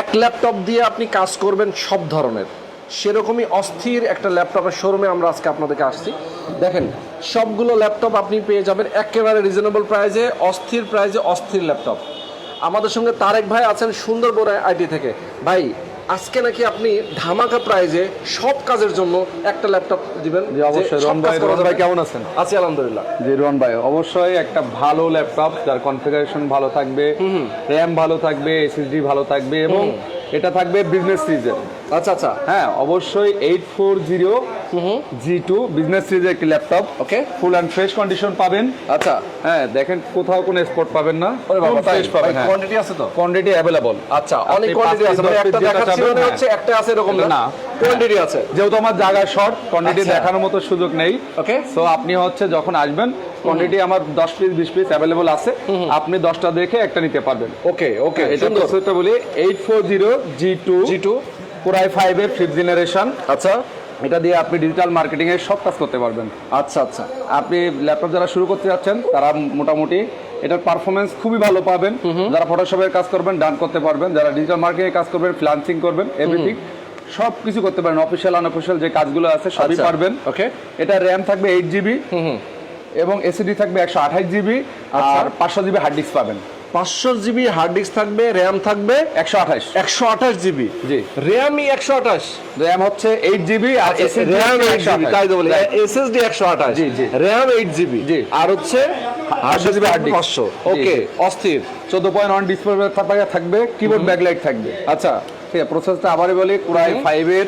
এক ল্যাপটপ দিয়ে আপনি কাজ করবেন সব ধরনের। সেরকমই অস্থির একটা ল্যাপটপের শোরুমে আমরা আজকে আপনাদেরকে আসছি। দেখেন, সবগুলো ল্যাপটপ আপনি পেয়ে যাবেন একেবারে রিজনেবল প্রাইজে অস্থির প্রাইজে অস্থির ল্যাপটপ আমাদের সঙ্গে তারেক ভাই আছেন সুন্দরবন আইটি থেকে। ভাই আজকে নাকি আপনি ধামাকা প্রাইজে সব কাজের জন্য একটা ল্যাপটপ দিবেন। জি অবশ্যই। রন ভাই রন ভাই কেমন আছেন? আছি আলহামদুলিল্লাহ। জি রন ভাই অবশ্যই একটা ভালো ল্যাপটপ যার কনফিগারেশন ভালো থাকবে র্যাম ভালো থাকবে এসএসডি ভালো থাকবে এবং এটা থাকবে বিজনেস সিরিজের আচ্ছা আচ্ছা। হ্যাঁ অবশ্যই eight four zero G two business সিরিজের একটি laptop okay full and fresh condition পাবেন। আচ্ছা। হ্যাঁ দেখেন কোথাও কোনো স্পট পাবেন না। ফ্রেশ পাবেন হ্যাঁ। কোয়ান্টিটি আছে তো? কোয়ান্টিটি অ্যাভেলেবল আচ্ছা অনেক কোয়ান্টিটি আছে। মানে একটা দেখাচ্ছি মানে হ্যাঁ। হচ্ছে একটা আছে এরকম না। কোয়ান্টিটি আছে। যেহেতু আমার জায়গা শর্ট কোয়ান্টিটি। দেখানোর মতো সুযোগ নেই। ওকে সো আপনি হচ্ছে যখন আসবেন কোয়ান্টিটি আমার দশ পিস বিশ পিস অ্যাভেলেবল আছে। আপনি দশটা দেখে একটা নিতে পারবেন। ওকে ওকে এটা বলি eight four zero G two G two পুরাই ফাইভ এর ফিফথ জেনারেশন আচ্ছা এটা দিয়ে আপনি ডিজিটাল মার্কেটিং এর সব কাজ করতে পারবেন। আচ্ছা আচ্ছা। আপনি ল্যাপটপ যারা শুরু করতে যাচ্ছেন তারা মোটামুটি এটার পারফরমেন্স খুবই ভালো পাবেন। যারা ফটোশপের কাজ করবেন ডান করতে পারবেন। যারা ডিজিটাল মার্কেটিং এর কাজ করবেন ফ্রিল্যান্সিং করবেন এভরিথিং সব কিছু করতে পারেন অফিসিয়াল আনঅফিসিয়াল যে কাজগুলো আছে সবই আচ্ছা। পারবেন। ওকে এটা র্যাম থাকবে এইট জিবি এবং এসিডি থাকবে একশো আঠাশ জিবি আচ্ছা। আর পাঁচশো জিবি হার্ড ডিস্ক পাবেন। পাঁচশো জিবি হার্ড ডিস্ক থাকবে র্যাম থাকবে। একশো আঠাশ। একশো আঠাশ জিবি। জি। র্যামই একশো আঠাশ। র্যাম হচ্ছে এইট জিবি আর র্যাম এইট জিবি। তাই তো বলি। এসএসডি একশো আঠাশ। জি, জি। RAM eight GB. জি। আর হচ্ছে পাঁচশো জিবি হার্ড ডিস্ক পাঁচশো। ওকে অস্থির। চোদ্দ পয়েন্ট ওয়ান ডিসপ্লে থাকবে কিবোর্ড ব্যাকলাইট থাকবে। আচ্ছা ঠিক আছে প্রসেসটা আবারই বলি কুড়াই ফাইভের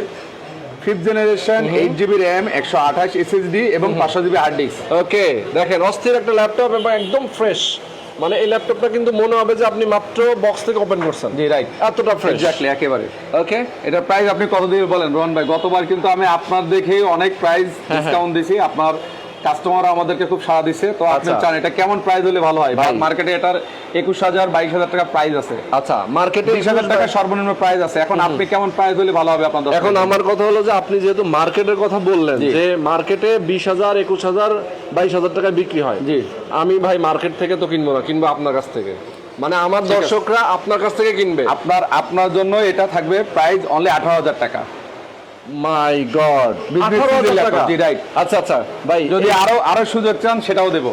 fifth generation eight GB RAM একশো আঠাশ এসএসডি এবং পাঁচশো জিবি হার্ড ডিস্ক ওকে দেখেন অস্থির একটা ল্যাপটপ এবং একদম ফ্রেশ মানে এই ল্যাপটপটা কিন্তু মনে হবে যে আপনি মাত্র বক্স থেকে ওপেন করছেন। জি রাইট এতটা ফ্রেশ এক্স্যাক্টলি একেবারে। ওকে এটা প্রাইস আপনি কত দিয়ে বলেন? রোহন ভাই গতবার কিন্তু আমি আপনার দেখে অনেক প্রাইস ডিসকাউন্ট দিছি। আপনার কাস্টমার আমাদেরকে খুব সাড়া দিচ্ছে তো আপনি আচ্ছা। চান এটা কেমন প্রাইস হলে ভালো হয়? মার্কেটে এটার একুশ হাজার বাইশ হাজার টাকা প্রাইস আছে। আচ্ছা মার্কেটে বিশ হাজার টাকা সর্বনিম্ন প্রাইস আছে। এখন আপনি কেমন প্রাইস হলে ভালো হবে আপনার এখন আমার কথা হলো যে আপনি যেহেতু মার্কেটের কথা বললেন যে মার্কেটে বিশ হাজার একুশ হাজার বাইশ হাজার টাকায় বিক্রি হয়। জি। আমি ভাই মার্কেট থেকে তো কিনবো না কিনবো আপনার কাছ থেকে। মানে আমার দর্শকরা আপনার কাছ থেকে কিনবে। আপনার আপনার জন্য এটা থাকবে প্রাইস অনলি আঠারো হাজার টাকা। My god right. আচ্ছা আচ্ছা ভাই যদি আরও আরও সুযোগ চান সেটাও দেবো।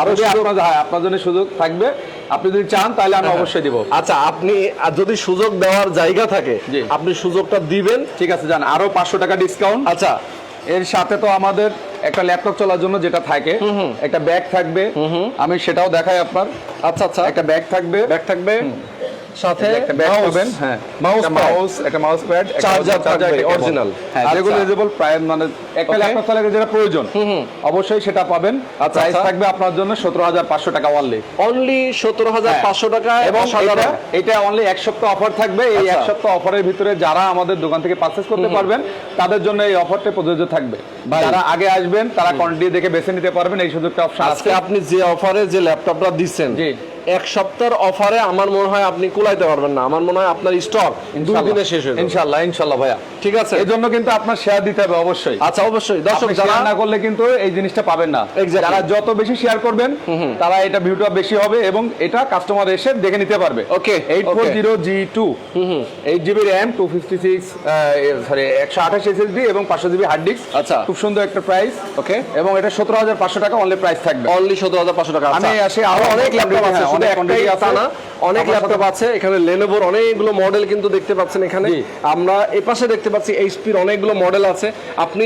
আরও যদি আপনার হ্যাঁ আপনার জন্য সুযোগ থাকবে। আপনি যদি চান তাহলে আমি অবশ্যই দিব। আচ্ছা আপনি যদি সুযোগ দেওয়ার জায়গা থাকে। আপনি সুযোগটা দিবেন। ঠিক আছে যান আরও পাঁচশো টাকা ডিসকাউন্ট আচ্ছা। এর সাথে তো আমাদের একটা ল্যাপটপ চলার জন্য যেটা থাকে একটা ব্যাগ থাকবে। আমি সেটাও দেখাই আপনার। আচ্ছা আচ্ছা। একটা ব্যাগ থাকবে। ব্যাগ থাকবে। সাথে একটা ব্যাগ পাবেন হ্যাঁ pad। মাউস একটা মাউস প্যাড Charger থাকবে, original। হ্যাঁ আচ্ছা। যেগুলো প্রায় মানে একটা ল্যাপটপ চালাতে যেটা প্রয়োজন অবশ্যই সেটা পাবেন আচ্ছা, প্রাইস আচ্ছা। থাকবে আপনার জন্য সতেরো হাজার পাঁচশো টাকা ওয়ানলি অনলি হাজার পাঁচশো টাকায় এবং। এটা অনলি এক সপ্তাহ অফার থাকবে এই আচ্ছা। এক সপ্তাহ অফারের ভিতরে যারা আমাদের দোকান থেকে পারচেস করতে পারবেন তাদের জন্য এই অফারটা প্রযোজ্য থাকবে। যারা আগে আসবেন তারা কোয়ান্টিটি দেখে বেছে নিতে পারবেন এই সুযোগটা অপশন আজকে আপনি যে অফারে যে ল্যাপটপটা দিচ্ছেন জি। এক সপ্তাহের অফারে আমার মনে হয় আপনি কুলাইতে পারবেন না। আমার মনে হয় আপনার স্টক দুই দিনে শেষ হয়ে যাবে। ইনশাল্লাহ ইনশাল্লাহ ভাইয়া। ঠিক আছে? এই জন্য কিন্তু আপনার শেয়ার দিতে হবে অবশ্যই। আচ্ছা অবশ্যই। দর্শক যারা না করলে কিন্তু এই জিনিসটা পাবেন না। যারা যত বেশি শেয়ার করবেন তারা এটা ভিউটা বেশি হবে এবং এটা কাস্টমার এসে দেখে নিতে পারবে। জি two eight GB RAM two fifty six sorry একশো আঠাশ এসএসডি এবং পাঁচশো জিবি হার্ড ডিস্ক আচ্ছা। খুব সুন্দর একটা প্রাইস ওকে এবং এটা সতেরো হাজার পাঁচশো টাকা অনলি প্রাইস থাকবে। অনলি সতেরো হাজার পাঁচশো টাকা। আমি আচ্ছা। আসি আরও আরও অনেক ল্যাপটপ আছে। অনেক quantity আছে। না অনেক ল্যাপটপ আছে এখানে লেনোভোর অনেকগুলো মডেল কিন্তু দেখতে পাচ্ছেন এখানে। আমরা এই পাশে দেখতে পাচ্ছি এইচপির অনেকগুলো মডেল আছে। আপনি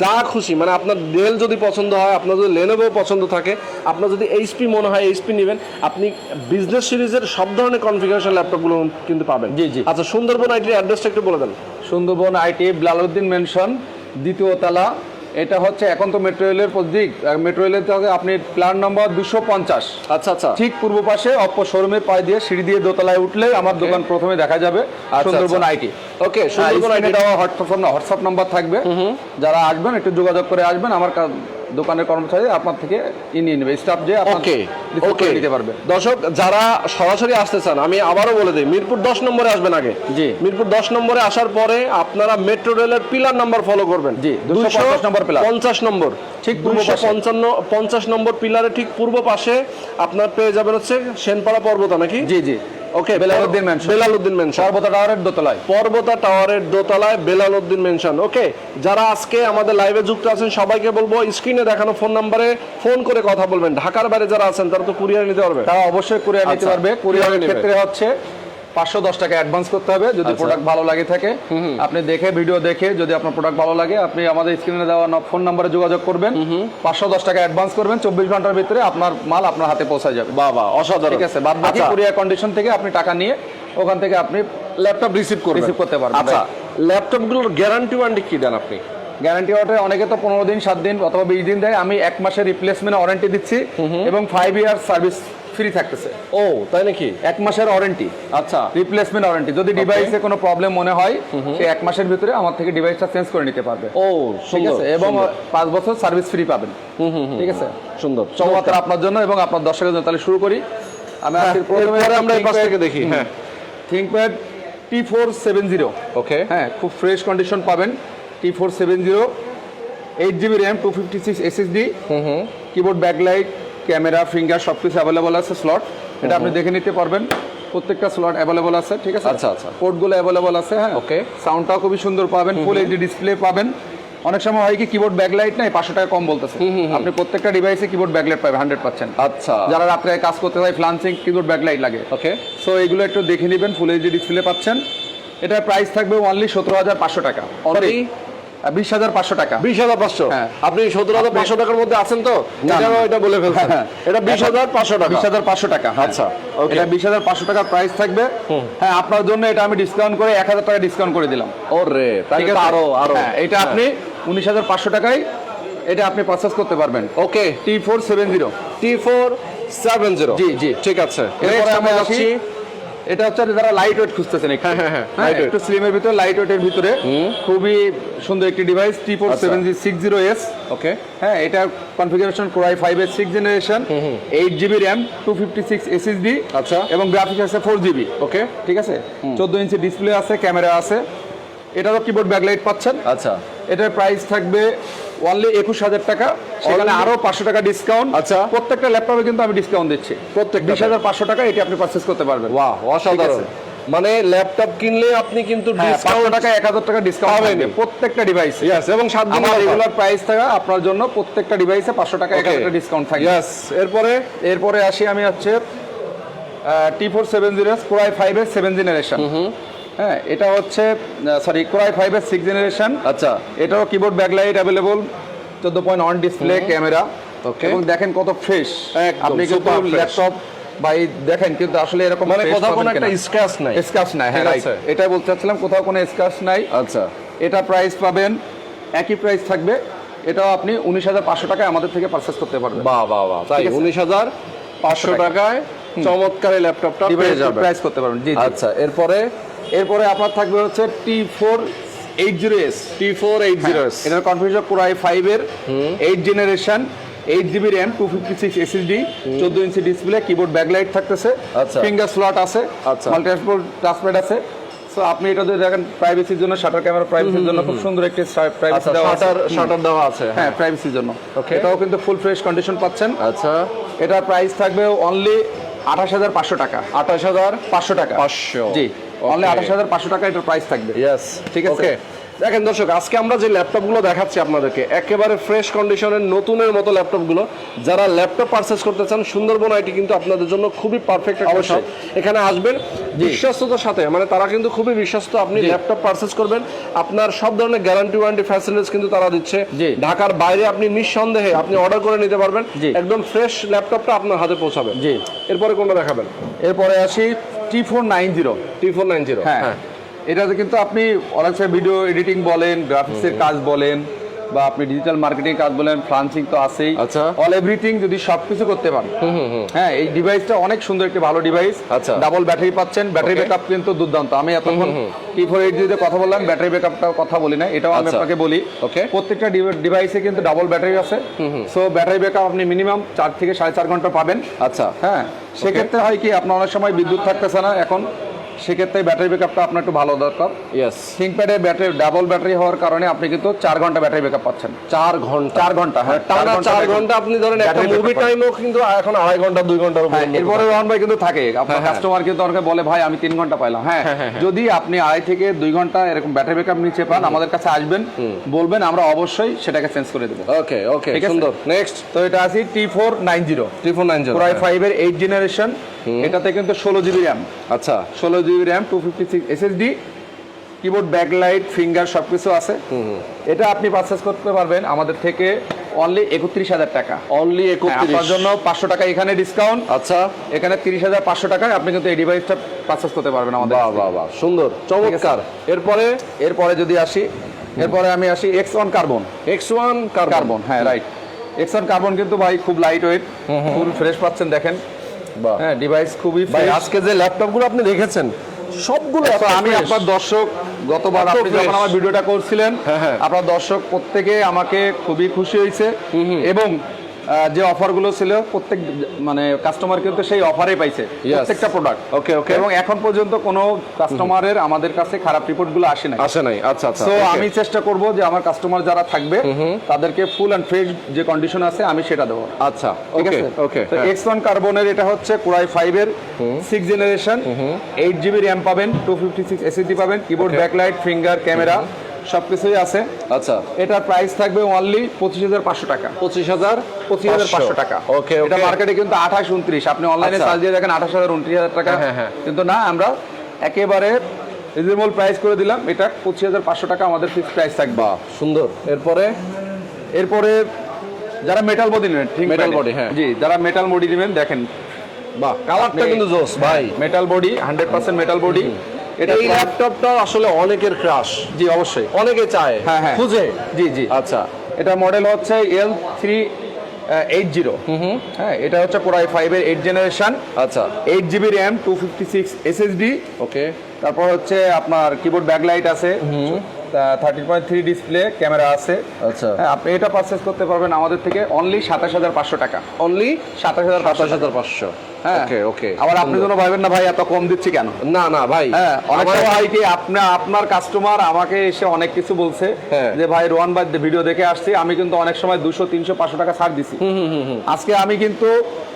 যা খুশি মানে আপনার ডেল যদি পছন্দ হয় আপনার যদি লেনোভো পছন্দ থাকে আপনার যদি এইচপি মনে হয় এইচপি নেবেন আপনি বিজনেস সিরিজের সব ধরনের কনফিগারেশন ল্যাপটপগুলো কিন্তু পাবেন। জি, জি। আচ্ছা সুন্দরবন আইটির অ্যাড্রেসটা একটু বলে দেন। সুন্দরবন আইটি বিলালউদ্দিন মেনশন দ্বিতীয় তলা এটা হচ্ছে এখন তো মেট্রো রেলের দিক। মেট্রো রেলের থেকে আপনি প্ল্যান নম্বর দুশো পঞ্চাশ। আচ্ছা আচ্ছা। ঠিক পূর্ব পাশে অপ্প শোরুমের পায়ে দিয়ে সিঁড়ি দিয়ে দোতলায় উঠলে আমার দোকান প্রথমে দেখা যাবে। আর সুন্দরবন আচ্ছা। IT okay Sundarban IT WhatsApp WhatsApp number থাকবে। যারা আসবেন একটু যোগাযোগ করে আসবেন। আমার দোকানের কর্মচারী আপনার থেকে নিয়ে নেবে স্টাফ যে ওকে ওকে নিতে পারবে। দর্শক যারা সরাসরি আসতে চান আমি আবারও বলে দিই মিরপুর দশ নম্বরে আসবেন আগে। জি। মিরপুর দশ নম্বরে আসার পরে আপনারা মেট্রো রেলের পিলার নাম্বার ফলো করবেন। জি, 250 নম্বর পিলার। পঞ্চাশ নম্বর। ঠিক পূর্ব পঞ্চান্ন পঞ্চাশ নম্বর পিলারের ঠিক পূর্ব পাশে আপনার পেয়ে যাবেন হচ্ছে সেনপাড়া পর্বত নাকি? জি জি। ওকে বেলালউদ্দিন মেনশন বেলালউদ্দিন মেনশন পর্বতা টাওয়ারের দোতলায়। পর্বতা টাওয়ারের দোতলায় বেলালউদ্দিন মেনশন ওকে যারা আজকে আমাদের লাইভে যুক্ত আছেন সবাইকে বলব স্ক্রিনে দেখানো ফোন নাম্বারে ফোন করে কথা বলবেন। ঢাকার বাইরে যারা আছেন তারা তো কুরিয়ার নিতে পারবে। তারা অবশ্যই কুরিয়ার নিতে আচ্ছা, পারবে। কুরিয়ারের ক্ষেত্রে হচ্ছে পাঁচশো দশ টাকা অ্যাডভান্স করতে হবে যদি আচ্ছা। প্রোডাক্ট ভালো লাগে থাকে। আপনি দেখে ভিডিও দেখে যদি আপনার প্রোডাক্ট ভালো লাগে আপনি আমাদের স্ক্রিনে দেওয়া ফোন নাম্বারে যোগাযোগ করবেন। পাঁচশো দশ টাকা অ্যাডভান্স করবেন চব্বিশ ঘণ্টার ভিতরে আপনার মাল আপনার হাতে পৌঁছে যাবে। বাবা অসাধারণ। ঠিক আছে? বাদ বাকি আচ্ছা, কুরিয়ার কন্ডিশন থেকে আপনি টাকা নিয়ে ওখান থেকে আপনি ল্যাপটপ রিসিভ করবেন। রিসিভ করতে পারবেন, আচ্ছা। ল্যাপটপগুলোর গ্যারান্টি ওয়ারেন্টি কি দেন আপনি? গ্যারান্টি অর্ডারে অনেকে তো পনেরো দিন সাত দিন অথবা বিশ দিন দেয়। আমি এক মাসের রিপ্লেসমেন্ট ওয়ারেন্টি দিচ্ছি এবং ফাইভ ইয়ার সার্ভিস ফ্রি থাকতেছে। ও তাই নাকি? এক মাসের ওয়ারেন্টি আচ্ছা। রিপ্লেসমেন্ট ওয়ারেন্টি যদি ডিভাইসে কোনো প্রবলেম মনে হয় সে এক মাসের ভিতরে আমার থেকে ডিভাইসটা চেঞ্জ করে নিতে পারবে। ও ঠিক আছে? এবং পাঁচ বছর সার্ভিস ফ্রি পাবেন। ঠিক আছে? সুন্দর চমৎকার। আপনার জন্য এবং আপনার দর্শকের জন্য তাহলে শুরু করি। আমি আজকে প্রথমে আমরা এই পাশ থেকে দেখি হ্যাঁ। ThinkPad T four seven zero okay হ্যাঁ খুব ফ্রেশ কন্ডিশন পাবেন। T four seven zero eight GB RAM two fifty six SSD keyboard backlight camera finger সব কিছু অ্যাভেলেবল আছে স্লট এটা আপনি দেখে নিতে পারবেন। প্রত্যেকটা স্লট অ্যাভেলেবল আছে ঠিক আছে? আচ্ছা, আচ্ছা। পোর্টগুলো অ্যাভেলেবল আছে হ্যাঁ? ওকে সাউন্ডটাও খুবই সুন্দর পাবেন ফুল এইচডি ডিসপ্লে পাবেন। অনেক সময় হয় কি কিবোর্ড ব্যাকলাইট নাই পাঁচশো টাকা কম বলতেছে। আপনি প্রত্যেকটা ডিভাইসে কিবোর্ড ব্যাকলাইট পাবেন হান্ড্রেড পার্সেন্ট আচ্ছা। যারা রাত্রে কাজ করতে হয় ফ্লান্সিং কিবোর্ড ব্যাকলাইট লাগে। ওকে সো এগুলো একটু দেখে নেবেন ফুল এইচডি ডিসপ্লে পাচ্ছেন। এটার প্রাইস থাকবে অনলি সতেরো হাজার পাঁচশো টাকা। Only? বিশ হাজার পাঁচশো টাকা। বিশ হাজার পাঁচশো? হ্যাঁ। আপনি সতেরো হাজার পাঁচশো টাকার মধ্যে আছেন তো? এটাও এটা বলে ফেলছেন। হ্যাঁ। এটা বিশ হাজার পাঁচশো টাকা। বিশ হাজার পাঁচশো টাকা হ্যাঁ। আচ্ছা, এটা বিশ হাজার পাঁচশো টাকার প্রাইস থাকবে। হ্যাঁ আপনার জন্য এটা আমি ডিসকাউন্ট করে এক হাজার টাকা ডিসকাউন্ট করে দিলাম। ও রে তাই ঠিক আছে? আরও আরও। হ্যাঁ, এটা আপনি উনিশ হাজার পাঁচশো টাকায় এটা আপনি পারচেস করতে পারবেন। Okay. T four seven zero T four seven zero জি, জি। ঠিক আছে। এরপরে আমরা আমরা আসি যাচ্ছি এটা হচ্ছে যারা লাইট ওয়েট খুঁজতেছেন একটু। হ্যাঁ, হ্যাঁ, হ্যাঁ, হ্যাঁ, একটু স্লিমের ভিতরে লাইট ওয়েটের ভিতরে। খুবই সুন্দর একটি device T four. Seven G six zero S okay হ্যাঁ এটা কনফিগারেশন কোরাই ফাইভ এর six generation eight GB RAM two fifty six SSD আচ্ছা। এবং গ্রাফিক্স আছে ফোর জিবি ওকে ঠিক আছে? চোদ্দ ইঞ্চি ডিসপ্লে আছে ক্যামেরা আছে। এটারও কিবোর্ড ব্যাকলাইট পাচ্ছেন। আচ্ছা। এটার প্রাইস থাকবে অনলি একুশ হাজার টাকা সেখানে? আরও পাঁচশো টাকা ডিসকাউন্ট আচ্ছা। প্রত্যেকটা ল্যাপটপে কিন্তু আমি ডিসকাউন্ট দিচ্ছি প্রত্যেকটাতে? বিশ হাজার পাঁচশো টাকা এটি আপনি পারচেস করতে পারবেন বাহ অসাধারণ মানে ল্যাপটপ কিনলে আপনি কিন্তু ডিসকাউন্ট টাকা এক হাজার টাকা ডিসকাউন্ট। পাবেন প্রত্যেকটা ডিভাইস ইয়েস এবং সাত দিন রেগুলার প্রাইস থাকা আপনার জন্য প্রত্যেকটা ডিভাইসে পাঁচশো টাকা এক Okay. হাজার ডিসকাউন্ট থাকবে ইয়েস এরপরে এরপরে আসি আমি হচ্ছে T four seven zero core i ফাইভের সেভেন জেনারেশন হ্যাঁ এটা হচ্ছে সরি কোরাই ফাইভের সিক্স জেনারেশন আচ্ছা। এটাও কিবোর্ড ব্যাকলাইট অ্যাভেলেবল চোদ্দ পয়েন্ট অন ডিসপ্লে ক্যামেরা এবং দেখেন কত ফ্রেশ আপনি কিন্তু ল্যাপটপ ভাই দেখেন কিন্তু আসলে এরকম মানে কোথাও কোনো একটা স্ক্র্যাচ নাই। স্কাচ নাই হ্যাঁ। এটাই বলতে চাচ্ছিলাম কোথাও কোনো স্কাচ নাই। আচ্ছা। এটা প্রাইস পাবেন একই প্রাইস থাকবে। এটাও আপনি উনিশ হাজার পাঁচশো টাকায় আমাদের থেকে পারচেস করতে পারবেন। বাহ বাহ বাহ। তাই উনিশ হাজার পাঁচশো টাকায় চমৎকার ল্যাপটপটা প্রাইস করতে পারবেন। জি। আচ্ছা এরপরে এরপরে আপনার থাকবে হচ্ছে T four eight zero S T four eight zero S এটার কনফিগারেশন কোরাই ফাইভ এর। Eight generation eight GB RAM two fifty six SSD চোদ্দ ইঞ্চি ডিসপ্লে কিবোর্ড ব্যাকলাইট থাকতেছে। আচ্ছা। ফিঙ্গার স্লট আছে। আচ্ছা। মাল্টিপ্যাড টাচপ্যাড আছে। সো আপনি এটা যদি দেখেন প্রাইভেসির জন্য শাটার ক্যামেরা প্রাইভেসির জন্য খুব সুন্দর একটি প্রাইভেসি আচ্ছা দেওয়া শাটার শাটার দেওয়া আছে হ্যাঁ। প্রাইভেসির জন্য। Okay. এটাও কিন্তু ফুল ফ্রেশ কন্ডিশন পাচ্ছেন। আচ্ছা। এটার প্রাইস থাকবে অনলি আঠাশ হাজার পাঁচশো টাকা। আঠাশ হাজার পাঁচশো টাকা। পাঁচশো। জি। অনলি আঠাশ হাজার পাঁচশো টাকা এটার প্রাইস থাকবে। ইয়েস ঠিক আছে। দেখেন দর্শক আজকে আমরা যে ল্যাপটপগুলো দেখাচ্ছি আপনাদেরকে একেবারে ফ্রেশ কন্ডিশনের নতুনের মতো ল্যাপটপগুলো যারা ল্যাপটপ পারচেস করতে চান সুন্দরবন আইটি কিন্তু আপনাদের জন্য খুবই পারফেক্ট অবশ্যই। এখানে আসবেন বিশ্বস্ততার সাথে মানে তারা কিন্তু খুবই বিশ্বস্ত আপনি ল্যাপটপ পারচেস করবেন আপনার সব ধরনের গ্যারান্টি ওয়ারেন্টি ফ্যাসিলিটিস কিন্তু তারা দিচ্ছে। ঢাকার বাইরে আপনি নিঃসন্দেহে আপনি অর্ডার করে নিতে পারবেন। একদম ফ্রেশ ল্যাপটপটা আপনার হাতে পৌঁছাবে। জি। এরপরে কোনটা দেখাবেন? এরপরে আসি T four nine zero T four nine zero হ্যাঁ। এটাতে কিন্তু আপনি অনেক সময় ভিডিও এডিটিং বলেন গ্রাফিক্সের কাজ বলেন বা আপনি ডিজিটাল মার্কেটিং কাজ বলেন ফ্রান্সিং তো আছেই। আচ্ছা। অল এভরিথিং যদি সবকিছু করতে পারেন। হ্যাঁ এই ডিভাইসটা অনেক সুন্দর একটি ভালো ডিভাইস আচ্ছা। ডাবল ব্যাটারি পাচ্ছেন ব্যাটারি. ব্যাকআপ কিন্তু দুর্দান্ত। আমি এতক্ষণ টি ফোর এইট জিরোতে কথা বললাম ব্যাটারি ব্যাকআপটা কথা বলি না এটাও আমি আচ্ছা। আপনাকে বলি। ওকে প্রত্যেকটা ডিভাইসে কিন্তু ডাবল ব্যাটারি আছে। সো ব্যাটারি ব্যাকআপ আপনি মিনিমাম চার থেকে সাড়ে চার ঘণ্টা পাবেন। আচ্ছা। হ্যাঁ সেক্ষেত্রে হয় কি আপনার অনেক সময় বিদ্যুৎ থাকতেছে না এখন। সেক্ষেত্রে ব্যাটারি ব্যাকআপটা আপনার একটু ভালো দরকার। ইয়েস থিঙ্কপ্যাডে ব্যাটারি ডাবল ব্যাটারি হওয়ার কারণে আপনি কিন্তু চার ঘণ্টা ব্যাটারি ব্যাকআপ পাচ্ছেন। চার ঘণ্টা। চার ঘণ্টা হ্যাঁ টানা চার ঘণ্টা আপনি ধরেন একটা মুভি টাইমও কিন্তু এখন আড়াই ঘণ্টা দুই ঘণ্টার হ্যাঁ, এরপরে রহন ভাই কিন্তু থাকে। আপনার হ্যাঁ, হ্যাঁ। কাস্টমার কিন্তু অনেকে বলে ভাই আমি তিন ঘণ্টা পাইলাম। হ্যাঁ হ্যাঁ, হ্যাঁ, হ্যাঁ। যদি আপনি আড়াই থেকে দুই ঘণ্টা এরকম ব্যাটারি ব্যাকআপ নিচে পান আমাদের কাছে আসবেন বলবেন আমরা অবশ্যই সেটাকে চেঞ্জ করে দেবো। ওকে ওকে সুন্দর। নেক্সট তো এটা আছে T four nine zero three four nine zero প্রায় ফাইভ এর এইট জেনারেশন এটাতে কিন্তু ষোলো জিবি র্যাম। আচ্ছা। ষোলো GB RAM two fifty six SSD keyboard backlight finger সব কিছু আছে। এটা আপনি পারচেস করতে পারবেন আমাদের থেকে অনলি একত্রিশ হাজার টাকা। অনলি হ্যাঁ, আপনার একত্রিশ। জন্য পাঁচশো টাকা এখানে ডিসকাউন্ট আচ্ছা। এখানে তিরিশ হাজার পাঁচশো টাকায় আপনি কিন্তু এই ডিভাইসটা পারচেস করতে পারবেন আমাদের বাহ বাহ বাহ সুন্দর চমৎকার। এরপরে এরপরে যদি আসি এরপরে আমি আসি X one carbon X one carbon হ্যাঁ রাইট এক্স ওয়ান কার্বন কিন্তু ভাই খুব লাইট ওয়েট ফুল ফ্রেশ পাচ্ছেন দেখেন। হ্যাঁ ডিভাইস খুবই ভাই আজকে যে ল্যাপটপগুলো আপনি দেখেছেন সবগুলো আমি আপনার দর্শক গতবার আপনি যখন আমার ভিডিওটা করছিলেন হ্যাঁ, হ্যাঁ। আপনার দর্শক প্রত্যেকে আমাকে খুবই খুশি হয়েছে। এবং যে অফারগুলো ছিল প্রত্যেক মানে কাস্টমার কিন্তু সেই অফারে পাইছে প্রত্যেকটা প্রোডাক্ট ওকে ওকে এবং এখন পর্যন্ত কোনো কাস্টমারের আমাদের কাছে খারাপ রিপোর্টগুলো আসে না আসে নাই। আচ্ছা আচ্ছা তো আমি চেষ্টা করব যে আমার কাস্টমার যারা থাকবে তাদেরকে ফুল অ্যান্ড ফ্রেশ যে কন্ডিশন আছে আমি সেটা দেবো। আচ্ছা ঠিক ওকে আছে? ওকে তো এক্স ওয়ান কার্বনের এটা হচ্ছে কুরাই ফাইভ এর six generation eight GB RAM পাবেন টু ফিফটি সিক্স এসএসডি পাবেন কিবোর্ড ব্যাকলাইট ফিঙ্গার ক্যামেরা সবকিছুই আছে। আচ্ছা। এটার প্রাইস থাকবে অনলি পঁচিশ হাজার পাঁচশো টাকা। পঁচিশ হাজার পঁচিশ হাজার পাঁচশো টাকা। ওকে এটা মার্কেটে কিন্তু আঠাশ উনত্রিশ। আপনি অনলাইনে আচ্ছা। চার্জ দিয়ে দেখেন আঠাশ হাজার উনত্রিশ হাজার টাকা। হ্যাঁ, হ্যাঁ। কিন্তু না আমরা একেবারে রিজনেবল প্রাইস করে দিলাম। এটা পঁচিশ হাজার পাঁচশো টাকা আমাদের ফিক্স প্রাইস থাকবে। সুন্দর। এরপরে এরপরে যারা মেটাল বডি নেবেন ঠিক Metal body, হ্যাঁ। জি যারা মেটাল বডি নেবেন দেখেন। বাহ কালারটা কিন্তু জোস ভাই। Metal body hundred percent metal body এই ল্যাপটপটা আসলে অনেকের ক্রাশ জি অবশ্যই। অনেকে চায় হ্যাঁ, হ্যাঁ। খুঁজে। জি জি। আচ্ছা এটা মডেল হচ্ছে এল থ্রি এইট জিরো হ্যাঁ এটা হচ্ছে কোরাই ফাইভের এইট জেনারেশন আচ্ছা। Eight GB RAM two fifty six SSD okay. তারপর হচ্ছে আপনার কিবোর্ড ব্যাকলাইট আছে। Thirty point three display camera আছে। আচ্ছা। হ্যাঁ আপনি এটা পারচেস করতে পারবেন আমাদের থেকে অনলি সাতাশ হাজার পাঁচশো টাকা। অনলি সাতাশ হাজার সাতাশ হাজার পাঁচশো। ওকে ওকে আবার আপনি যেন ভাবেন না ভাই এত কম দিচ্ছি কেন? না না ভাই। হ্যাঁ অনেক সময় হয় কি আপনার আপনার কাস্টমার আমাকে এসে অনেক কিছু বলছে হ্যাঁ। যে ভাই রোহান ভাই ভিডিও দেখে আসছি আমি কিন্তু অনেক সময় দুশো তিনশো পাঁচশো টাকা ছাড় দিছি। আজকে আমি কিন্তু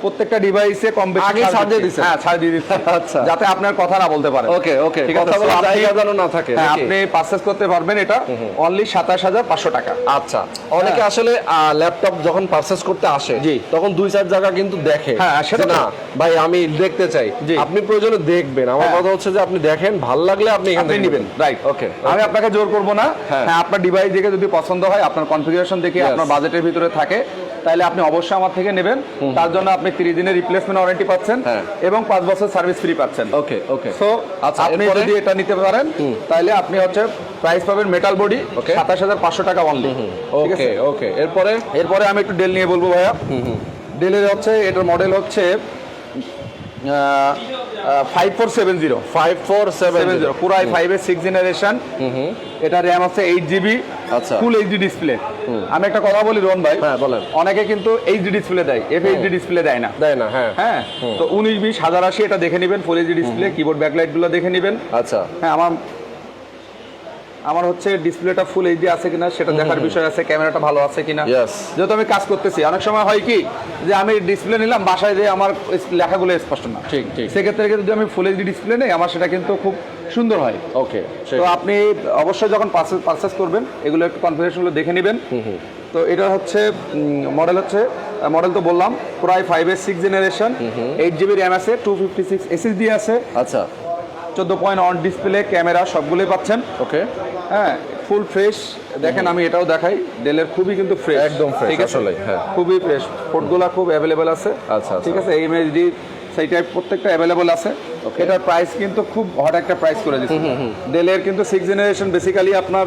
প্রত্যেকটা ডিভাইসে কম বেশি আগে ছাড় দিয়ে দিছেন? হ্যাঁ ছাড় দিয়ে দিচ্ছি। আচ্ছা। যাতে আপনার কথা না বলতে পারে। ওকে ওকে কথা আপনি- জায়গা যেন না থাকে হ্যাঁ আপনি পারচেস করতে পারবেন এটা অনলি সাতাশ হাজার পাঁচশো টাকা। আচ্ছা। অনেকে আসলে ল্যাপটপ যখন পারচেজ করতে আসে জি। তখন দুই চার জায়গা কিন্তু দেখে হ্যাঁ, সেটা না ভাই আমি দেখতে চাই। আপনি প্রয়োজনে দেখবেন। আমার হ্যাঁ। কথা হচ্ছে যে আপনি দেখেন ভালো লাগলে আপনি এখান থেকে নেবেন। রাইট ওকে আমি আপনাকে জোর করব না। হ্যাঁ। হ্যাঁ আপনার ডিভাইস দেখে যদি পছন্দ হয় আপনার কনফিগারেশন দেখে আপনার বাজেটের ভিতরে থাকে তাহলে আপনি অবশ্যই আমার থেকে নেবেন। তার জন্য আপনি 30 দিনের রিপ্লেসমেন্ট ওয়ারেন্টি পাচ্ছেন হ্যাঁ। এবং 5 বছর সার্ভিস ফ্রি পাচ্ছেন। ওকে ওকে সো আচ্ছা, আপনি? যদি এটা নিতে পারেন তাহলে আপনি হচ্ছে প্রাইস পাবেন মেটাল বডি. সাতাশ হাজার পাঁচশো টাকা অনলি ওকে ওকে এরপরে? এরপরে আমি একটু ডেল নিয়ে বলব ভাইয়া। ডেলের হচ্ছে এটার মডেল হচ্ছে five four seven zero five four seven zero পুরাই ফাইভ এর সিক্স জেনারেশন এটা র্যাম আছে এইট জিবি আচ্ছা। ফুল এইচডি ডিসপ্লে আমি একটা কথা বলি রোহন ভাই। হ্যাঁ, বলেন। অনেকে কিন্তু এইচডি ডিসপ্লে দেয় এফ এইচডি ডিসপ্লে দেয় না। দেয় না হ্যাঁ। হ্যাঁ তো উনিশ বিশ হাজার আশি এটা দেখে নেবেন ফুল এইচডি ডিসপ্লে কিবোর্ড ব্যাকলাইটগুলো দেখে নেবেন। আচ্ছা। হ্যাঁ আমার আমার হচ্ছে ডিসপ্লেটা ফুল এইচডি আছে কিনা সেটা দেখার বিষয় আছে ক্যামেরাটা ভালো আছে কিনা. যেহেতু আমি কাজ করতেছি অনেক সময় হয় কি যে আমি ডিসপ্লে নিলাম বাসায় যে আমার লেখাগুলো স্পষ্ট না। ঠিক, ঠিক। সেক্ষেত্রে যদি আমি ফুল এইচডি ডিসপ্লে নেই আমার সেটা কিন্তু খুব সুন্দর হয়। ওকে তো আপনি অবশ্যই যখন পারচেস করবেন এগুলো একটু কনফিগারেশনগুলো দেখে নেবেন। তো এটা হচ্ছে মডেল হচ্ছে মডেল তো বললাম প্রায় ফাইভ এর six generation eight GB RAM আছে টু ফিফটি সিক্স এসএসডি আছে। আচ্ছা। চোদ্দ পয়েন্ট অন ডিসপ্লে ক্যামেরা সবগুলোই পাচ্ছেন। ওকে হ্যাঁ ফুল ফ্রেশ দেখেন আমি এটাও দেখাই। ডেলের খুবই কিন্তু ফ্রেশ একদম ফ্রেশ আছে? হ্যাঁ। খুবই ফ্রেশ ফোটগুলা খুব অ্যাভেলেবেল আছে। আচ্ছা, আচ্ছা। ঠিক আছে? এমএসডি প্রত্যেকটা অ্যাভেলেবল আছে। এটার প্রাইস কিন্তু খুব হট একটা প্রাইস করে দিচ্ছে। ডেলের কিন্তু সিক্স জেনারেশন বেসিক্যালি আপনার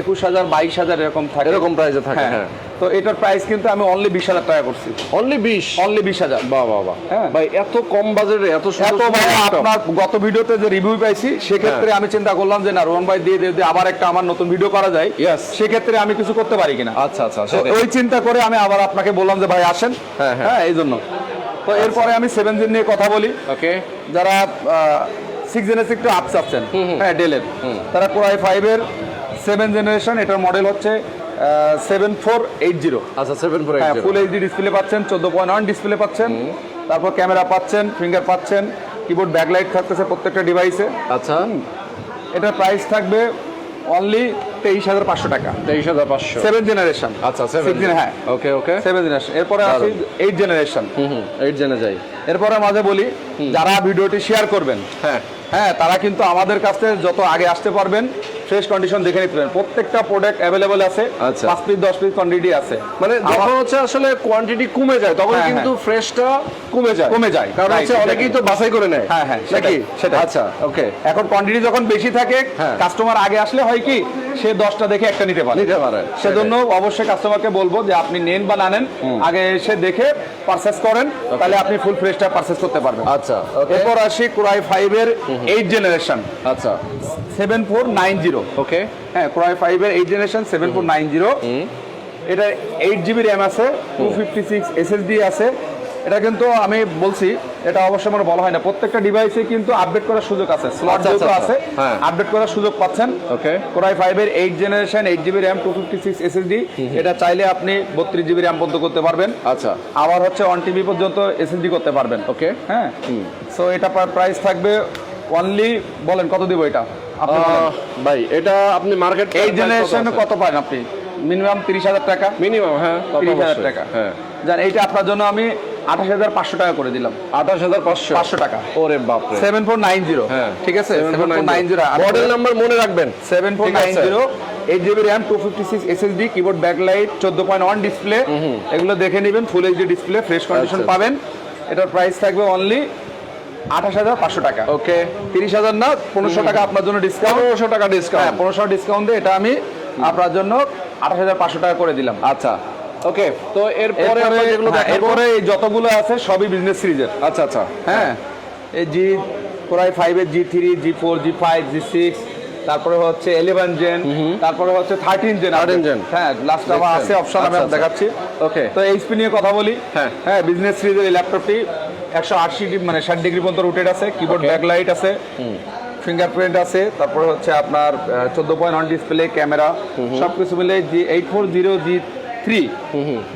একুশ হাজার বাইশ হাজার এরকম থাকে। এরকম প্রাইসে থাকে হ্যাঁ। তো এটার প্রাইস কিন্তু আমি অনলি বিশ হাজার টাকা করছি। অনলি বিশ? অনলি বিশ হাজার। বাহ বাহ বাহ। হ্যাঁ। ভাই এত কম বাজেটে এত এত ভাই আপনার গত ভিডিওতে যে রিভিউ পাইছি সেক্ষেত্রে হ্যাঁ। আমি চিন্তা করলাম যে না রোহন ভাই দিয়ে দিয়ে আবার একটা আমার নতুন ভিডিও করা যায়. সেক্ষেত্রে আমি কিছু করতে পারি কিনা। আচ্ছা আচ্ছা ওই চিন্তা করে আমি আবার আপনাকে বললাম যে ভাই আসেন। হ্যাঁ, হ্যাঁ। হ্যাঁ এই জন্য তো এরপরে আমি সেভেন জিন নিয়ে কথা বলি। ওকে যারা সিক্স জেনারেশন একটু আপ চাচ্ছেন হ্যাঁ ডেলের তারা কোরাই ফাইভের সেভেন জেনারেশন এটার মডেল হচ্ছে সেভেন ফোর এইট জিরো আচ্ছা সেভেন ফোর হ্যাঁ ফুল এইচডি ডিসপ্লে পাচ্ছেন চোদ্দ পয়েন্ট ওয়ান ডিসপ্লে পাচ্ছেন। তারপর ক্যামেরা পাচ্ছেন ফিঙ্গার পাচ্ছেন কিবোর্ড ব্যাকলাইট থাকতেছে প্রত্যেকটা ডিভাইসে আচ্ছা। এটার প্রাইস থাকবে অনলি তেইশ হাজার পাঁচশো টাকা। তেইশ হাজার পাঁচশো। সেভেন জেনারেশন আচ্ছা সেভেন হ্যাঁ। ওকে ওকে সেভেন জেনারেশন এরপরে আসি এইট জেনারেশন হুম হুম এইট জেনে যাই। এরপরে মাঝে বলি যারা ভিডিওটি শেয়ার করবেন হ্যাঁ। হ্যাঁ তারা কিন্তু আমাদের কাছে যত আগে আসতে পারবেন ফ্রেশ কন্ডিশন দেখে নিতে পারবেন প্রত্যেকটা প্রোডাক্ট অ্যাভেলেবল আছে আচ্ছা। পাঁচ পিস দশ পিস কোয়ান্টিটি আছে। মানে যখন হচ্ছে আসলে কোয়ান্টিটি কমে যায় তখন হ্যাঁ, কিন্তু ফ্রেশটা কমে যায়। কমে যায়। কারণ হচ্ছে অনেকেই তো বাছাই করে নেয়। হ্যাঁ, হ্যাঁ, নাকি? সেটাই, সেটাই। আচ্ছা ওকে এখন কোয়ান্টিটি যখন বেশি থাকে হ্যাঁ। কাস্টমার আগে আসলে হয় কি সে দশটা দেখে একটা নিতে পারে। নিতে পারে সেজন্য অবশ্যই কাস্টমারকে বলব যে আপনি নেন বা না নেন আগে এসে দেখে পারচেস করেন তাহলে আপনি ফুল ফ্রেশটা পারচেস করতে পারবেন। আচ্ছা ওকে এরপর আসি কোরাই ফাইভ এর এইট জেনারেশন আচ্ছা। Seven four nine zero okay হ্যাঁ কোরাই ফাইভ এর eight generation seven four nine zero এটা এইট জিবি র্যাম আছে টু ফিফটি সিক্স এসএসডি আছে। এটা কিন্তু আমি বলছি এটা অবশ্যই আমার বলা হয় না। প্রত্যেকটা ডিভাইসে কিন্তু আপডেট করার সুযোগ আছে। স্লট আচ্ছা, যেহেতু আচ্ছা, আছে হ্যাঁ। আপডেট করার সুযোগ পাচ্ছেন। ওকে কোরাই ফাইভ এর eight generation eight GB RAM two fifty six SSD এটা চাইলে আপনি বত্রিশ জিবি র্যাম বন্ধ করতে পারবেন। আচ্ছা। আবার হচ্ছে ওয়ান টিবি পর্যন্ত এসএসডি করতে পারবেন। ওকে হ্যাঁ। সো এটা প্রাইস থাকবে অনলি বলেন কত দিব এটা। ভাই এটা আপনি মার্কেট এই জেনারেশনে কত পান আপনি? মিনিমাম তিরিশ হাজার টাকা? মিনিমাম হ্যাঁ তিরিশ হাজার টাকা। হ্যাঁ। জান এইটা আপনার জন্য আমি আঠাশ হাজার পাঁচশো টাকা করে দিলাম। আঠাশ হাজার পাঁচশো? পাঁচশো টাকা। ওরে বাপরে। সেভেন ফোর নাইন জিরো হ্যাঁ ঠিক আছে? Seven four nine zero model number মনে রাখবেন। Seven four nine zero eight GB RAM two fifty six SSD keyboard backlight চোদ্দ পয়েন্ট ওয়ান ডিসপ্লে এগুলো দেখে নেবেন full HD display fresh condition. পাবেন। এটার প্রাইস থাকবে অনলি আঠাশ হাজার পাঁচশো টাকা। ওকে। তিরিশ হাজার না পনেরোশো টাকা আপনার জন্য ডিসকাউন্ট পনেরোশো টাকা হ্যাঁ ডিসকাউন্ট পনেরোশো ডিসকাউন্ট দিয়ে এটা আমি আপনার জন্য আঠাশ হাজার পাঁচশো টাকা করে দিলাম। আচ্ছা। ওকে তো এরপরে এরপরে আমরা হ্যাঁ, এই যতগুলো আছে সবই বিজনেস সিরিজের আচ্ছা আচ্ছা। হ্যাঁ এই জি কোরাই ফাইভের G three G four G five G six তারপরে হচ্ছে ইলেভেন জেন তারপরে হচ্ছে থার্টিন জেন 13 gen। হ্যাঁ লাস্ট দেখছেন? আছে অপশন আমি আচ্ছা, দেখাচ্ছি। ওকে। তো এইচপি নিয়ে কথা বলি। হ্যাঁ। হ্যাঁ বিজনেস সিরিজের এই ল্যাপটপটি একশো আশি মানে ষাট ডিগ্রি পর্যন্ত রুটেড আছে কিবোর্ড ব্যাকলাইট আছে ফিঙ্গারপ্রিন্ট আছে তারপরে হচ্ছে আপনার চোদ্দ পয়েন্ট অন ডিসপ্লে ক্যামেরা সবকিছু মিলে G eight four zero G three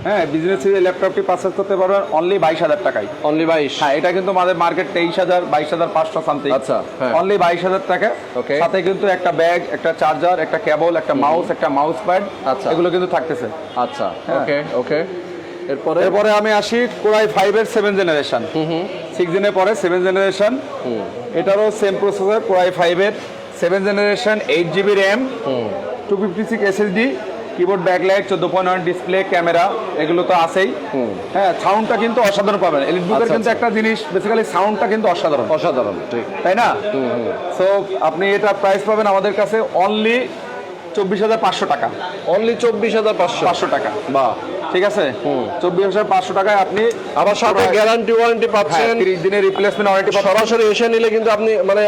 হ্যাঁ বিজনেস সিরিজের ল্যাপটপটি পারচেস করতে পারবেন অনলি বাইশ হাজার টাকায়। অনলি বাইশ? হ্যাঁ এটা কিন্তু আমাদের মার্কেট তেইশ হাজার বাইশ হাজার পাঁচশো সামথিং আচ্ছা, হ্যাঁ। অনলি বাইশ হাজার টাকা। Okay. সাথে কিন্তু একটা ব্যাগ একটা চার্জার একটা কেবল একটা মাউস একটা মাউস প্যাড আচ্ছা। এগুলো কিন্তু থাকতেছে। আচ্ছা হ্যাঁ। ওকে ওকে এরপরে? এরপরে আমি আসি কোরাই ফাইভের সেভেন জেনারেশন সিক্স জেনের পরে সেভেন জেনারেশন এটারও সেম প্রসেসর কোরাই ফাইভের seven generation eight GB RAM two fifty six SSD keyboard backlight চোদ্দ পয়েন্ট ওয়ান ডিসপ্লে ক্যামেরা এগুলো তো আছেই। হ্যাঁ সাউন্ডটা কিন্তু অসাধারণ পাবেন। এলিট বুকের আচ্ছা, কিন্তু একটা জিনিস বেসিক্যালি সাউন্ডটা কিন্তু অসাধারণ। অসাধারণ ঠিক। তাই না? সো আপনি এটা প্রাইস পাবেন আমাদের কাছে অনলি চব্বিশ হাজার পাঁচশো টাকা। অনলি চব্বিশ হাজার পাঁচশো। পাঁচশো টাকা। বা ঠিক আছে? চব্বিশ হাজার পাঁচশো টাকায় আপনি আবার সাথে গ্যারান্টি ওয়ারেন্টি পাচ্ছেন। তিরিশ দিনের রিপ্লেসমেন্ট ওয়ারেন্টি সরাসরি এসে নিলে কিন্তু আপনি মানে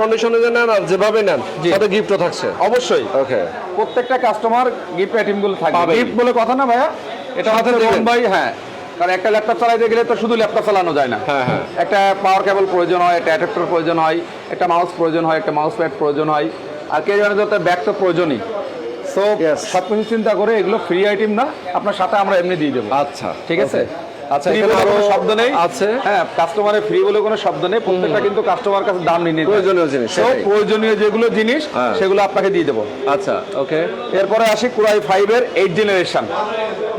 কন্ডিশনে যে নেন আর যেভাবে নেন সাথে গিফটও থাকছে। অবশ্যই। ওকে। প্রত্যেকটা কাস্টমার গিফট আইটেমগুলো থাকবে। গিফট বলে কথা না ভাইয়া এটা হাতে। ভাই হ্যাঁ। কারণ একটা ল্যাপটপ চালাইতে গেলে তো শুধু ল্যাপটপ চালানো যায় না। হ্যাঁ, হ্যাঁ। একটা পাওয়ার কেবল প্রয়োজন হয় একটা অ্যাডাপ্টার প্রয়োজন হয় একটা মাউস প্রয়োজন হয় একটা মাউস প্যাড প্রয়োজন হয়। আর কে জানে তো ব্যাগ তো প্রয়োজনই। সো সব কিছু চিন্তা করে এগুলো ফ্রি আইটেম না আপনার সাথে আমরা এমনি দিয়ে দেবো। আচ্ছা ঠিক আছে? আচ্ছা, এখানে আরও কোনো শব্দ নেই। আছে। হ্যাঁ কাস্টমারের ফ্রি বলে কোনো শব্দ নেই প্রত্যেকটা কিন্তু কাস্টমার কাছে দাম নিয়ে প্রয়োজনীয় জিনিস, প্রয়োজনীয় যেগুলো জিনিস হ্যাঁ। সেগুলো আপনাকে দিয়ে দেবো। আচ্ছা ওকে এরপরে আসি কুরাই ফাইভের এইট জেনারেশন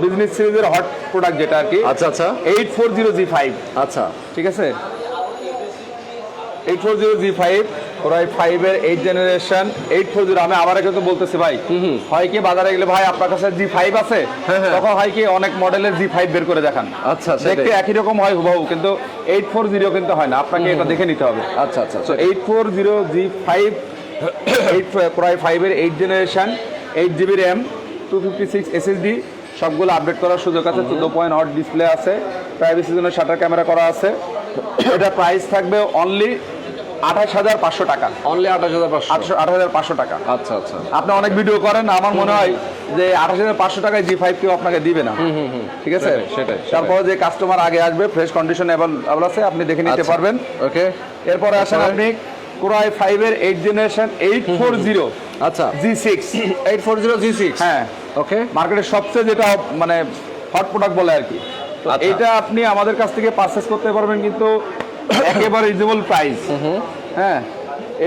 বিজনেস সিরিজের হট প্রোডাক্ট যেটা আর কি। আচ্ছা আচ্ছা। Eight four zero G five আচ্ছা। ঠিক আছে? Eight four zero G five core i ফাইভের eight generation eight four zero আমি আবার কিন্তু বলতেছি ভাই হয় কি বাজারে গেলে ভাই আপনার কাছে জি ফাইভ আছে? হ্যাঁ, হ্যাঁ। তখন হয় কি অনেক মডেলের জি ফাইভ বের করে দেখান। আচ্ছা, সেটাই। দেখতে একই রকম হয় হুবাহু কিন্তু এইট ফোর জিরো কিন্তু হয় না। আপনাকে এটা দেখে নিতে হবে। আচ্ছা আচ্ছা so eight four zero G five eight প্রায় ফাইভের eight generation eight GB RAM two fifty six SSD সবগুলো আপডেট করার সুযোগ আছে। চোদ্দ পয়েন্ট আট ডিসপ্লে আছে। প্রাইভেসি জন্য শাটার ক্যামেরা করা আছে। এটা প্রাইস থাকবে অনলি আঠাশ হাজার পাঁচশো টাকা। অনলি আঠাশ হাজার পাঁচশো। আঠাশ হাজার পাঁচশো টাকা। আচ্ছা আচ্ছা। আপনি অনেক ভিডিও করেন আমার মনে হয় যে আঠাশ হাজার পাঁচশো টাকায় জি ফাইভ কেউ আপনাকে দিবে না। ঠিক আছে? সেটাই। তারপরে যে কাস্টমার আগে আসবে ফ্রেশ কন্ডিশন অ্যাভেলেবল আছে আপনি দেখে নিতে আচ্ছা। পারবেন। ওকে এরপরে আসেন আপনি কোরআই ফাইভের eight generation eight four zero আচ্ছা। G six eight four zero G six হ্যাঁ। ওকে মার্কেটের সবচেয়ে যেটা মানে হট প্রোডাক্ট বলে আর কি। আচ্ছা। এইটা আপনি আমাদের কাছ থেকে পারচেস করতে পারবেন কিন্তু একেবারে রিজনেবল প্রাইস হ্যাঁ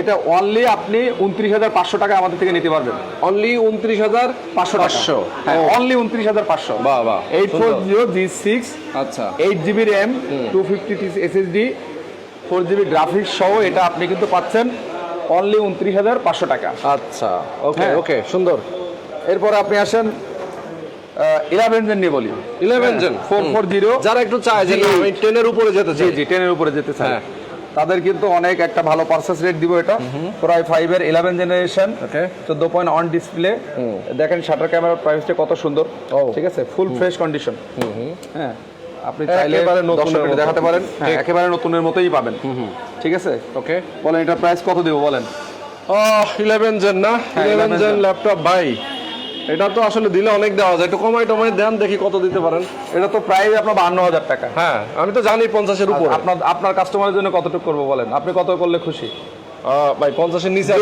এটা অনলি আপনি উনত্রিশ হাজার পাঁচশো টাকা আমাদের থেকে নিতে পারবেন। অনলি উনত্রিশ হাজার পাঁচশো পাঁচশো হ্যাঁ অনলি উনত্রিশ হাজার পাঁচশো। বাহ, বাহ, eight four zero G six আচ্ছা। Eight GB RAM two fifty SSD four GB graphics সহ এটা আপনি কিন্তু পাচ্ছেন অনলি উনত্রিশ হাজার পাঁচশো টাকা। আচ্ছা ওকে হ্যাঁ। ওকে সুন্দর। এরপরে আপনি আসেন ইলেভেন জেন নিয়ে বলি। Eleven gen? Four four zero যারা একটু চায় যে আমি টেনের উপরে যেতে জি চাই। জি টেনের উপরে যেতে চাই। তাদের কিন্তু অনেক একটা ভালো পার্সেস রেট দিব এটা। প্রায় ফাইভের ইলেভেন জেনারেশন. চোদ্দ পয়েন্ট অন ডিসপ্লে দেখেন শাটার ক্যামেরার প্রাইসটা কত সুন্দর। ঠিক আছে? ফুল ফ্রেশ কন্ডিশন হ্যাঁ আপনি চাইলে দর্শককে মতো। দেখাতে পারেন। হ্যাঁ একেবারে নতুনের মতোই পাবেন। ঠিক আছে? ওকে বলেন এটা প্রাইস কত দেবো বলেন? ও ইলেভেন জেন না? ইলেভেন জেন ল্যাপটপ ভাই। এটা তো আসলে দিলে অনেক দেওয়া যায়। একটু কমাই টমাই দেন দেখি কত দিতে পারেন। এটা তো প্রায় আপনার বান্ন হাজার টাকা। হ্যাঁ আমি তো জানি পঞ্চাশের উপর। আপনার আপনার কাস্টমারের জন্য কতটুকু করব বলেন? আপনি কত করলে খুশি? ভাই পঞ্চাশের নিচে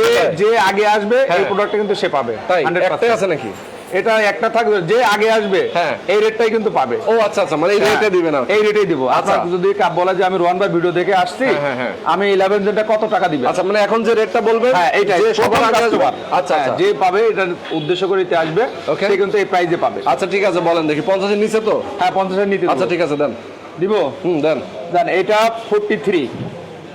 যে আগে আসবে এই হ্যাঁ। প্রোডাক্টটা কিন্তু সে পাবে। তাই? 100% একটাই আছে নাকি? এটা একটা থাকবে যে আগে আসবে হ্যাঁ। এই রেটটাই কিন্তু পাবে। ও আচ্ছা আচ্ছা মানে এই হ্যাঁ, রেটে দিবেন আর এই রেটেই দিব। আচ্ছা। যদি বলে যে আমি রোহান ভাই ভিডিও দেখে আসছি হ্যাঁ, হ্যাঁ, হ্যাঁ। আমি ইলেভেন জেনটা কত টাকা দিবেন আচ্ছা মানে এখন যে রেটটা বলবেন হ্যাঁ এইটাই। সবার আগে আসবে? আচ্ছা আচ্ছা। যে পাবে এটার উদ্দেশ্য করে এতে আসবে. সে কিন্তু এই প্রাইজে পাবে। আচ্ছা ঠিক আছে বলেন দেখি। পঞ্চাশের নিচে তো? হ্যাঁ পঞ্চাশের নিতে আচ্ছা ঠিক আছে দেন। দিব? হুম দেন। জান এটা ফোরটি থ্রি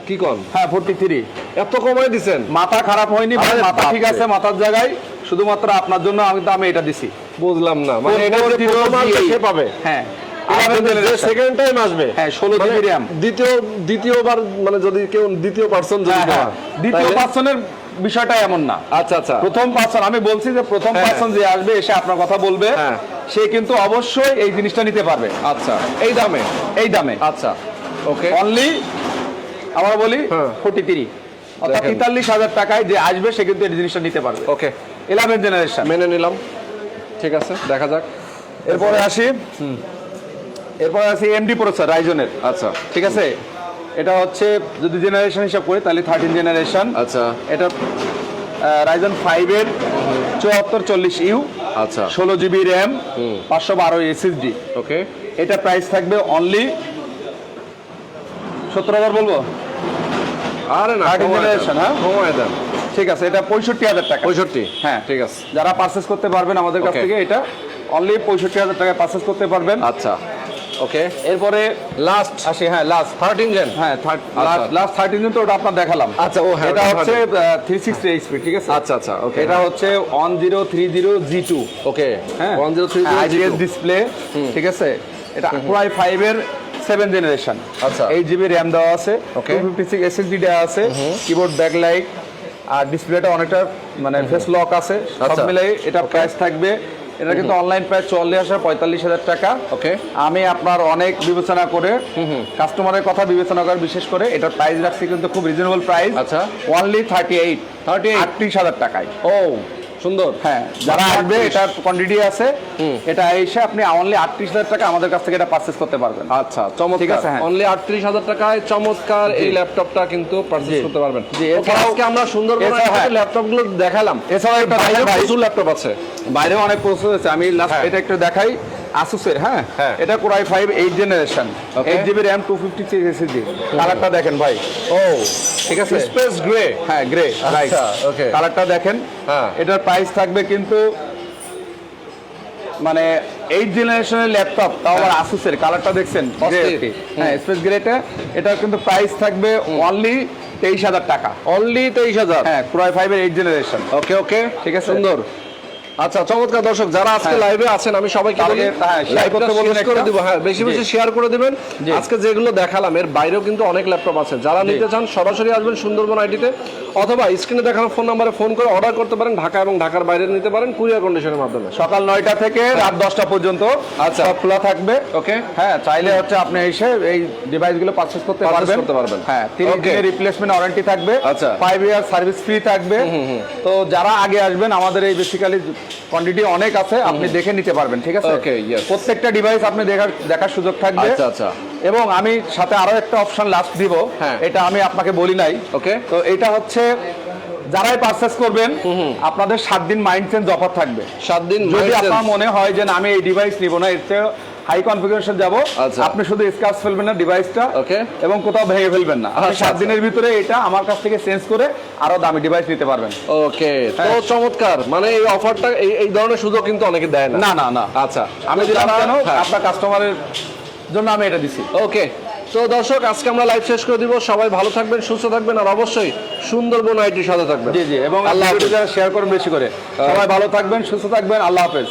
কি কোন? হ্যাঁ ফোরটি থ্রি এত কমাই দিছেন। মাথা খারাপ হয়নি ভাই, মাথা ঠিক আছে মাথার জায়গায়। শুধুমাত্র আপনার জন্য আমি তো আমি এটা দিছি। বুঝলাম না। মানে এটা যে প্রথম সে পাবে। হ্যাঁ। আর 11 যে generation। সেকেন্ড টাইম আসবে হ্যাঁ, 16 মানে GB দ্বিতীয় দ্বিতীয়বার মানে যদি কেউ দ্বিতীয় পার্সন যদি হ্যাঁ, হ্যাঁ। পায়, দ্বিতীয় তাইলে- বিষয়টা এমন না। আচ্ছা আচ্ছা। প্রথম পার্সন আমি বলছি যে প্রথম হ্যাঁ। পার্সন যে আসবে এসে আপনার কথা বলবে। হ্যাঁ। সে কিন্তু অবশ্যই এই জিনিসটা নিতে পারবে। আচ্ছা। এই দামে? এই দামে। আচ্ছা। ওকে। অনলি আমরা বলি হ্যাঁ। ফোর্টি থ্রি অর্থাৎ তেতাল্লিশ হাজার টাকায় যে আসবে সে কিন্তু এই জিনিসটা নিতে পারবে। ওকে। ইলেভেন জেনারেশন মেনে নিলাম। ঠিক আছে দেখা যাক। এরপরে আসি। এরপরে আসি এমডি প্রসেসর রাইজনের আচ্ছা। ঠিক আছে? এটা হচ্ছে যদি জেনারেশন হিসাব করি তাহলে থার্টিন জেনারেশন আচ্ছা। এটা রাইজন ফাইভের চুয়াত্তর চল্লিশ ইউ আচ্ছা। ষোলো জিবি র্যাম পাঁচশো বারো এসএসডি ওকে। এটা প্রাইস থাকবে অনলি সত্তর হাজার বলব? আরে না কমায় হ্যাঁ? কমায় দেন। ঠিক আছে এটা পঁয়ষট্টি হাজার টাকা। পঁয়ষট্টি? হ্যাঁ ঠিক আছে। যারা পারচেস করতে পারবেন আমাদের কাছ থেকে এটা অনলি পঁয়ষট্টি হাজার টাকায় পারচেস করতে পারবেন। আচ্ছা ওকে এরপরে লাস্ট আসি হ্যাঁ লাস্ট থার্টিন জেন হ্যাঁ আচ্ছা। লাস্ট থার্টিন তো ওটা আপনার দেখালাম। আচ্ছা, ও হ্যাঁ, এটা হচ্ছে থ্রি সিক্সটি এইচপি ঠিক আছে? আচ্ছা আচ্ছা ওকে এটা হচ্ছে one zero three zero G two okay হ্যাঁ one zero three IPS display ঠিক আছে? এটা প্রায় ফাইভের সেভেন জেনারেশন আচ্ছা। এইট জিবি র্যাম দেওয়া আছে ওকে ফিফটি সিক্স এসএসডি দেওয়া আছে কিবোর্ড ব্যাকলাইট আর ডিসপ্লেটা অনেকটা মানে ফেস লক আছে সব আচ্ছা। মিলাই এটা প্রাইস থাকবে। এটা কিন্তু অনলাইন প্রাইস চল্লিশ হাজার পঁয়তাল্লিশ হাজার টাকা। ওকে আমি আপনার অনেক বিবেচনা করে কাস্টমারের কথা বিবেচনা করে বিশেষ করে এটার প্রাইস রাখছি কিন্তু খুব রিজনেবল প্রাইস আচ্ছা। অনলি থার্টি এইট 38 আটত্রিশ হাজার টাকায়। ও। সুন্দর। হ্যাঁ যারা আসবে এটার কোয়ান্টিটি আছে। এটা এসে আপনি অনলি আটত্রিশ হাজার টাকা আমাদের কাছ থেকে এটা পারচেস করতে পারবেন। আচ্ছা চমৎকার। ঠিক আছে, হ্যাঁ। অনলি আটত্রিশ হাজার টাকায় চমৎকার এই ল্যাপটপটা কিন্তু পারচেস করতে পারবেন। আজকে আমরা সুন্দর করে ল্যাপটপগুলো দেখালাম। ভাই, প্রচুর ল্যাপটপ আছে। বাইরেও অনেক প্রসেস আছে। আমি হ্যাঁ। এটা একটু দেখাই। আসুসের হ্যাঁ? হ্যাঁ। এটা core i five eight generation eight GB RAM two fifty SSD কালারটা দেখেন ভাই। ও ঠিক আছে? স্পেস গ্রে হ্যাঁ গ্রে রাইট okay. কালারটা দেখেন। হ্যাঁ। এটার প্রাইস থাকবে কিন্তু মানে এইট জেনারেশনের ল্যাপটপ তাও আবার আসুসের কালারটা দেখছেন। হ্যাঁ স্পেস গ্রেটা এটা কিন্তু প্রাইস থাকবে অনলি তেইশ হাজার টাকা। অনলি তেইশ হাজার? হ্যাঁ ক্রয় ফাইভের এইট জেনারেশন ওকে ওকে ঠিক আছে। সুন্দর। আচ্ছা চমৎকার দর্শক যারা আজকে হ্যাঁ। লাইভে আছেন আমি সবাইকে বলি তাহলে, হ্যাঁ, করতে বলবেন করে। দিব হ্যাঁ বেশি বেশি শেয়ার করে দিবেন। আজকে যেগুলো দেখালাম এর বাইরেও কিন্তু অনেক ল্যাপটপ আছে যারা নিতে চান সরাসরি আসবেন সুন্দরবন আইডিতে অথবা স্ক্রিনে দেখানো ফোন নাম্বারে ফোন করে অর্ডার করতে পারেন ঢাকা এবং ঢাকার বাইরে নিতে পারেন কুরিয়ার কন্ডিশনের মাধ্যমে। সকাল নয়টা থেকে রাত দশটা পর্যন্ত আচ্ছা। খোলা থাকবে। ওকে। হ্যাঁ চাইলে হচ্ছে আপনি এসে এই ডিভাইসগুলো পারচেজ করতে পারবেন। করতে পারবেন। হ্যাঁ Okay. দিনের রিপ্লেসমেন্ট ওয়ারেন্টি থাকবে। আচ্ছা। ফাইভ ইয়ার সার্ভিস ফ্রি থাকবে। তো যারা আগে আসবেন আমাদের এই বেসিক্যালি কোয়ান্টিটি অনেক আছে আপনি দেখে নিতে পারবেন ঠিক আছে? Yes. প্রত্যেকটা ডিভাইস আপনি দেখার দেখার সুযোগ থাকবে। আচ্ছা আচ্ছা। এবং আমি সাথে আরও একটা অপশন লাস্ট দিব হ্যাঁ। এটা আমি আপনাকে বলি নাই ওকে তো এটা হচ্ছে যারাই পারচেস করবেন আপনাদের সাত দিন মাইন্ড চেঞ্জ অফার থাকবে সাত দিন যদি আপনার মনে হয় যে আমি এই ডিভাইস নিব না এর চেয়ে হাই কনফিগারেশন যাব আচ্ছা। আপনি শুধু স্ক্র্যাচ ফেলবেন না ডিভাইসটা Okay. এবং কোথাও ভেঙে ফেলবেন না আপনি আচ্ছা, সাত আচ্ছা। দিনের ভিতরে এটা আমার কাছ থেকে চেঞ্জ করে আরও দামি ডিভাইস নিতে পারবেন ওকে তো হ্যাঁ। চমৎকার মানে এই অফারটা এই ধরনের সুযোগ কিন্তু অনেকে দেয় না না না আচ্ছা আমি দিলাম কেন হ্যাঁ। আপনার কাস্টমারের জন্য আমি এটা দিছি। ওকে তো দর্শক আজকে আমরা লাইভ শেষ করে দিব। সবাই ভালো থাকবেন সুস্থ থাকবেন আর অবশ্যই সুন্দরবন আইটি সাথে থাকবেন। জি জি এবং আল্লাহ। শেয়ার করুন বেশি করে। সবাই ভালো থাকবেন সুস্থ থাকবেন আল্লাহ হাফেজ।